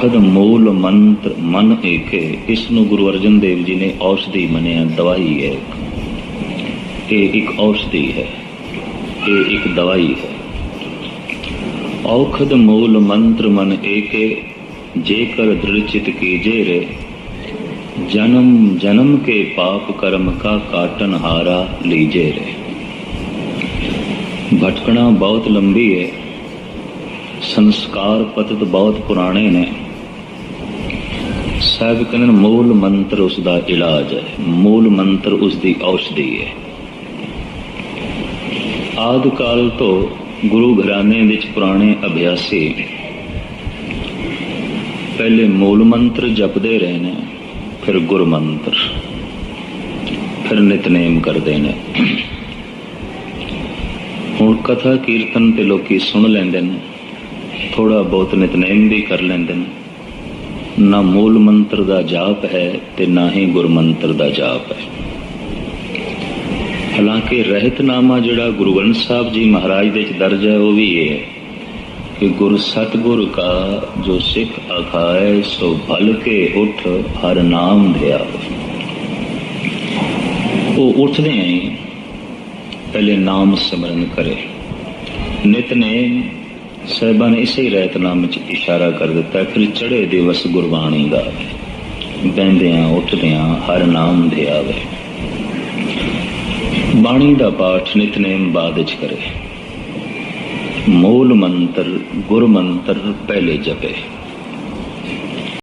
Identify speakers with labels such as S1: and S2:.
S1: ਖਦ ਮੂਲ ਮੰਤਰ ਮਨ ਏਕੇ ਇਸ ਨੂੰ ਗੁਰੂ ਅਰਜਨ ਦੇਵ ਜੀ ਨੇ ਔਸ਼ਧੀ ਮੰਨਿਆ, ਦਵਾਈ ਹੈ ਇਹ ਇੱਕ ਔਸ਼ਧੀ ਹੈ, ਇਹ ਇੱਕ ਦਵਾਈ ਹੈ। ਔਖਦ ਮੂਲ ਮੰਤਰ ਮਨ ਏਕੇ ਜੇਕਰ ਦ੍ਰਿੜ ਕੀਜੇ ਰੇ, ਜਨਮ ਜਨਮ ਕੇ ਪਾਪ ਕਰਮ ਕਾ ਕਾਟਨ ਹਾਰਾ ਲੀਜੇ ਰੇ। ਭਟਕਣਾ ਬਹੁਤ ਲੰਬੀ ਹੈ, ਸੰਸਕਾਰ ਪਤਿਤ ਬਹੁਤ ਪੁਰਾਣੇ ਨੇ। ਸਾਹਿਬ ਕਹਿੰਦੇ ਨੇ, ਮੂਲ ਮੰਤਰ ਉਸ ਦਾ ਇਲਾਜ ਹੈ। ਮੂਲ ਮੰਤਰ ਉਸ ਦੀ ਔਸ਼ਧੀ ਹੈ। ਆਦ ਕਾਲ ਤੋਂ ਗੁਰੂ ਘਰਾਣੇ ਵਿੱਚ ਪੁਰਾਣੇ ਅਭਿਆਸੀ ਪਹਿਲੇ ਮੂਲ ਮੰਤਰ ਜਪਦੇ ਰਹੇ ਨੇ, ਫਿਰ ਗੁਰ ਮੰਤਰ ਫਿਰ ਨਿਤਨੇਮ ਕਰਦੇ ਨੇ। ਹੁਣ ਕਥਾ ਕੀਰਤਨ ਤੇ ਲੋਕੀ ਸੁਣ ਲੈਂਦੇ ਨੇ ਥੋੜਾ ਬਹੁਤ ਨਿਤਨੇਮ ਵੀ ਕਰ ਲੈਂਦੇ ਨੇ। ਨਾ ਮੂਲ ਮੰਤਰ ਦਾ ਜਾਪ ਹੈ ਤੇ ਨਾ ਹੀ ਗੁਰ ਮੰਤਰ ਦਾ ਜਾਪ ਹੈ। ਹਾਲਾਂਕਿ ਰਹਿਤਨਾਮਾ ਜਿਹੜਾ ਗੁਰੂ ਗ੍ਰੰਥ ਸਾਹਿਬ ਜੀ ਮਹਾਰਾਜ ਦੇ ਚ ਦਰਜ ਹੈ, ਉਹ ਵੀ ਇਹ ਹੈ ਕਿ ਗੁਰ ਸਤਗੁਰ ਕਾ ਜੋ ਸਿੱਖ ਅਖਾਏ ਸੋ ਭਲ ਕੇ ਉਠ ਹਰ ਨਾਮ ਧਿਆ। ਉਹ ਉੱਠਦੇ ਆਂ ਪਹਿਲੇ ਨਾਮ ਸਿਮਰਨ ਕਰੇ। ਨਿਤਨੇਮ ਸਾਹਿਬਾਂ ਨੇ ਇਸੇ ਰਹਿਤਨਾਮ ਵਿੱਚ ਇਸ਼ਾਰਾ ਕਰ ਦਿੱਤਾ, ਫਿਰ ਚੜੇ ਦਿਵਸ ਗੁਰਬਾਣੀ ਦਾ ਬੈੰਦਿਆਂ ਉੱਠਦਿਆਂ ਹਰ ਨਾਮ ਦੇ ਆਵੇ। ਬਾਣੀ ਦਾ ਪਾਠ ਨਿਤਨੇਮ ਬਾਅਦ ਵਿੱਚ ਕਰੇ। ਮੂਲ ਮੰਤਰ, ਗੁਰ ਮੰਤਰ ਪਹਿਲੇ ਜਪੇ।